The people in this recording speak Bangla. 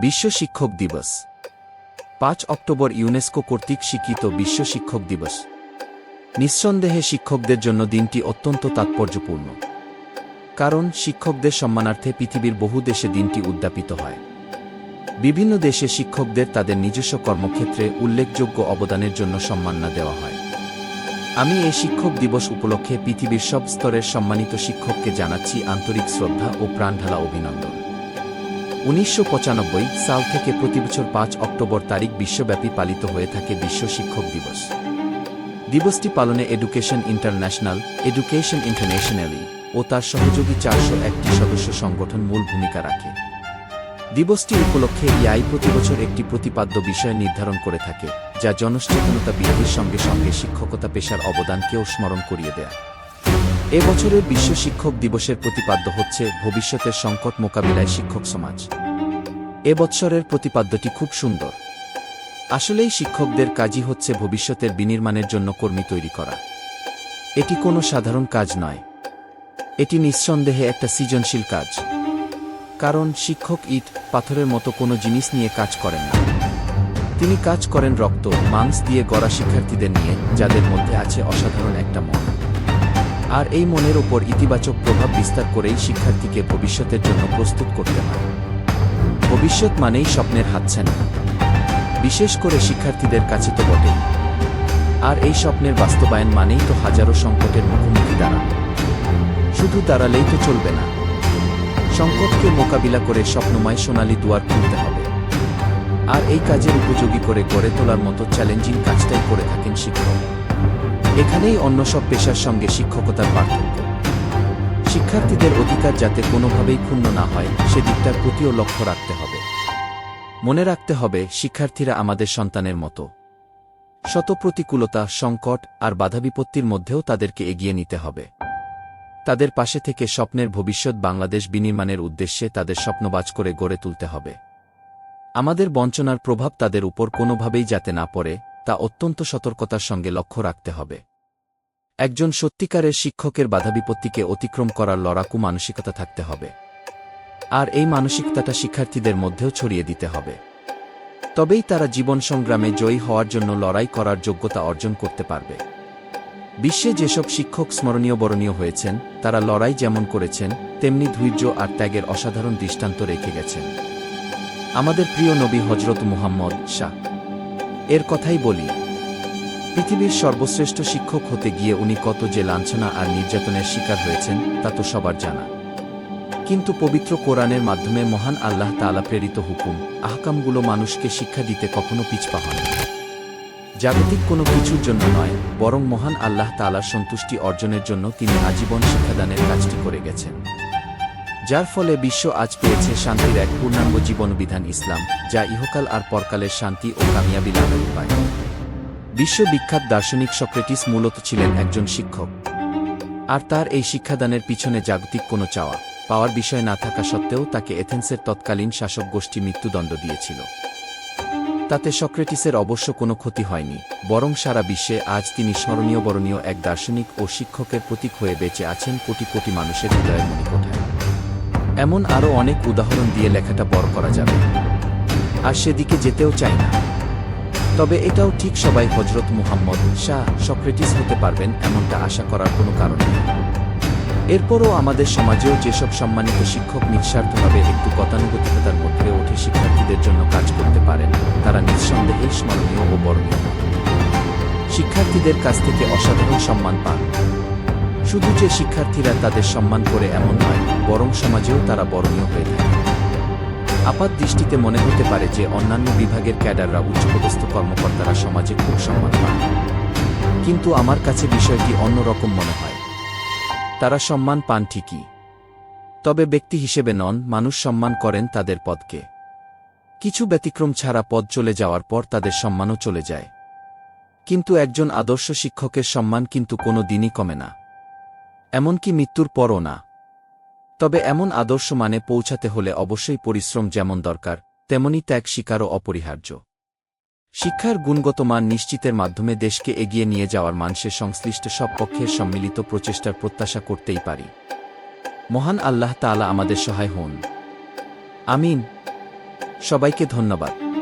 বিশ্ব শিক্ষক দিবস। পাঁচ অক্টোবর ইউনেস্কো কর্তৃক স্বীকৃত বিশ্ব শিক্ষক দিবস। নিঃসন্দেহে শিক্ষকদের জন্য দিনটি অত্যন্ত তাৎপর্যপূর্ণ। কারণ শিক্ষকদের সম্মানার্থে পৃথিবীর বহু দেশে দিনটি উদ্যাপিত হয়। বিভিন্ন দেশে শিক্ষকদের তাদের নিজস্ব কর্মক্ষেত্রে উল্লেখযোগ্য অবদানের জন্য সম্মাননা দেওয়া হয়। আমি এই শিক্ষক দিবস উপলক্ষে পৃথিবীর সব স্তরের সম্মানিত শিক্ষককে জানাচ্ছি আন্তরিক শ্রদ্ধা ও প্রাণঢালা অভিনন্দন। উনিশশো পঁচানব্বই সাল থেকে প্রতিবছর পাঁচ অক্টোবর তারিখ বিশ্বব্যাপী পালিত হয়ে থাকে বিশ্ব শিক্ষক দিবস। দিবসটি পালনে এডুকেশন ইন্টারন্যাশনাল, এডুকেশন ইন্টারন্যাশনালি ও তার সহযোগী চারশো একটি সদস্য সংগঠন মূল ভূমিকা রাখে। দিবসটি উপলক্ষে ইআই প্রতিবছর একটি প্রতিপাদ্য বিষয় নির্ধারণ করে থাকে, যা জনসচেতনতা বৃদ্ধির সঙ্গে সঙ্গে শিক্ষকতা পেশার অবদানকেও স্মরণ করিয়ে দেয়। এ বছরের বিশ্ব শিক্ষক দিবসের প্রতিপাদ্য হচ্ছে ভবিষ্যতের সংকট মোকাবিলায় শিক্ষক সমাজ। এ প্রতিপাদ্যটি খুব সুন্দর। আসলেই শিক্ষকদের কাজই হচ্ছে ভবিষ্যতের বিনির্মাণের জন্য কর্মী তৈরি করা। এটি কোনো সাধারণ কাজ নয়। এটি নিঃসন্দেহে একটা সৃজনশীল কাজ। কারণ শিক্ষক ইট, পাথরের মতো কোনো জিনিস নিয়ে কাজ করেন না। তিনি কাজ করেন রক্ত, মাংস দিয়ে গড়া শিক্ষার্থীদের নিয়ে, যাদের মধ্যে আছে অসাধারণ একটা মন। আর এই মনের ওপর ইতিবাচক প্রভাব বিস্তার করেই শিক্ষার্থীকে ভবিষ্যতের জন্য প্রস্তুত করতে হয়। ভবিষ্যৎ মানেই স্বপ্নের হাতছানি। বিশেষ করে শিক্ষার্থীদের কাছে তো বটেই। আর এই স্বপ্নের বাস্তবায়ন মানেই তো হাজারো সংকটের মুখোমুখি দাঁড়ানো। শুধু দাঁড়ালেই তো চলবে না। সংকটকে মোকাবিলা করে স্বপ্নময় সোনালী দুয়ার খুলতে হবে। আর এই কাজের উপযোগী করে গড়ে তোলার মতো চ্যালেঞ্জিং কাজটাই করে থাকেন শিক্ষক। এখানেই অন্য সব পেশার সঙ্গে শিক্ষকতার পার্থক্য। শিক্ষার্থীদের অধিকার যাতে কোনোভাবেই ক্ষুণ্ণ না হয়, সেদিকটার প্রতিও লক্ষ্য রাখতে হবে। মনে রাখতে হবে, শিক্ষার্থীরা আমাদের সন্তানের মতো। শত প্রতিকূলতা সংকট আর বাধাবিপত্তির মধ্যেও তাদেরকে এগিয়ে নিতে হবে। তাদের পাশে থেকে স্বপ্নের ভবিষ্যৎ বাংলাদেশ বিনির্মাণের উদ্দেশ্যে তাদের স্বপ্নবাজ করে গড়ে তুলতে হবে। আমাদের বঞ্চনার প্রভাব তাদের উপর কোনোভাবেই যাতে না পড়ে তা অত্যন্ত সতর্কতার সঙ্গে লক্ষ্য রাখতে হবে। একজন সত্যিকারের শিক্ষকের বাধাবিপত্তিকে অতিক্রম করার লড়াকু মানসিকতা থাকতে হবে। আর এই মানসিকতাটা শিক্ষার্থীদের মধ্যেও ছড়িয়ে দিতে হবে। তবেই তারা জীবন সংগ্রামে জয়ী হওয়ার জন্য লড়াই করার যোগ্যতা অর্জন করতে পারবে। বিশ্বে যেসব শিক্ষক স্মরণীয় বরণীয় হয়েছেন, তারা লড়াই যেমন করেছেন, তেমনি ধৈর্য আর ত্যাগের অসাধারণ দৃষ্টান্ত রেখে গেছেন। আমাদের প্রিয় নবী হজরত মুহাম্মদ শাহ। এর কথাই বলি। পৃথিবীর সর্বশ্রেষ্ঠ শিক্ষক হতে গিয়ে উনি কত যে লাঞ্ছনা আর নির্যাতনের শিকার হয়েছেন, তা তো সবার জানা। কিন্তু পবিত্র কোরআনের মাধ্যমে মহান আল্লাহ তালা প্রেরিত হুকুম, আহকামগুলো মানুষকে শিক্ষা দিতে কখনো পিছপা হয় জাগতিক কোনো কিছুর জন্য নয়, বরং মহান আল্লাহ তালার সন্তুষ্টি অর্জনের জন্য তিনি আজীবন শিক্ষাদানের কাজটি করে গেছেন। যার ফলে বিশ্ব আজ পেয়েছে শান্তির এক পূর্ণাঙ্গ জীবনবিধান ইসলাম, যা ইহকাল আর পরকালের শান্তি ও কামিয়াবি লাভের উপায়। বিশ্ববিখ্যাত দার্শনিক সক্রেটিস মূলত ছিলেন একজন শিক্ষক। আর তার এই শিক্ষাদানের পিছনে জাগতিক কোনো চাওয়া, পাওয়ার বিষয় না থাকা সত্ত্বেও তাকে এথেন্সের তৎকালীন শাসক গোষ্ঠী মৃত্যুদণ্ড দিয়েছিল। তাতে সক্রেটিসের অবশ্য কোনো ক্ষতি হয়নি, বরং সারা বিশ্বে আজ তিনি স্মরণীয় বরণীয় এক দার্শনিক ও শিক্ষকের প্রতীক হয়ে বেঁচে আছেন কোটি কোটি মানুষের হৃদয়ের মণিকোঠায়। এমন আরও অনেক উদাহরণ দিয়ে লেখাটা বড় করা যাবে। আর সেদিকে যেতেও চাই না। তবে এটাও ঠিক সবাই হজরত মুহাম্মদ শাহ সক্রেটিস হতে পারবেন এমনটা আশা করার কোনো কারণ নেই। এরপরও আমাদের সমাজেও যেসব সম্মানিত শিক্ষক নিঃস্বার্থভাবে একটু গতানুগতিকতার মধ্যে ওঠে শিক্ষার্থীদের জন্য কাজ করতে পারেন, তারা নিঃসন্দেহে স্মরণীয় ও বরণীয় শিক্ষার্থীদের কাছ থেকে অসাধারণ সম্মান পান। শুধু যে শিক্ষার্থীরা তাদের সম্মান করে এমন নয়, বরং সমাজেও তারা বরণীয় হয়ে থাকে। আপাত দৃষ্টিতে মনে হতে পারে যে অন্যান্য বিভাগের ক্যাডাররা উচ্চপদস্থ কর্মকর্তারা সমাজে খুব সম্মান পান। কিন্তু আমার কাছে বিষয়টি অন্যরকম মনে হয়। তারা সম্মান পান ঠিকই। তবে ব্যক্তি হিসেবে নন, মানুষ সম্মান করেন তাদের পদকে। কিছু ব্যতিক্রম ছাড়া পদ চলে যাওয়ার পর তাদের সম্মানও চলে যায়। কিন্তু একজন আদর্শ শিক্ষকের সম্মান কিন্তু কোনো দিনই কমে না। এমনকি মৃত্যুর পরও না। তবে এমন আদর্শ মানে পৌঁছাতে হলে অবশ্যই পরিশ্রম যেমন দরকার, তেমনি ত্যাগ স্বীকারও অপরিহার্য। শিক্ষার গুণগত মান নিশ্চিতের মাধ্যমে দেশকে এগিয়ে নিয়ে যাওয়ার মানুষের সংশ্লিষ্ট সব পক্ষের সম্মিলিত প্রচেষ্টার প্রত্যাশা করতেই পারি। মহান আল্লাহ তাআলা আমাদের সহায় হন। আমিন। সবাইকে ধন্যবাদ।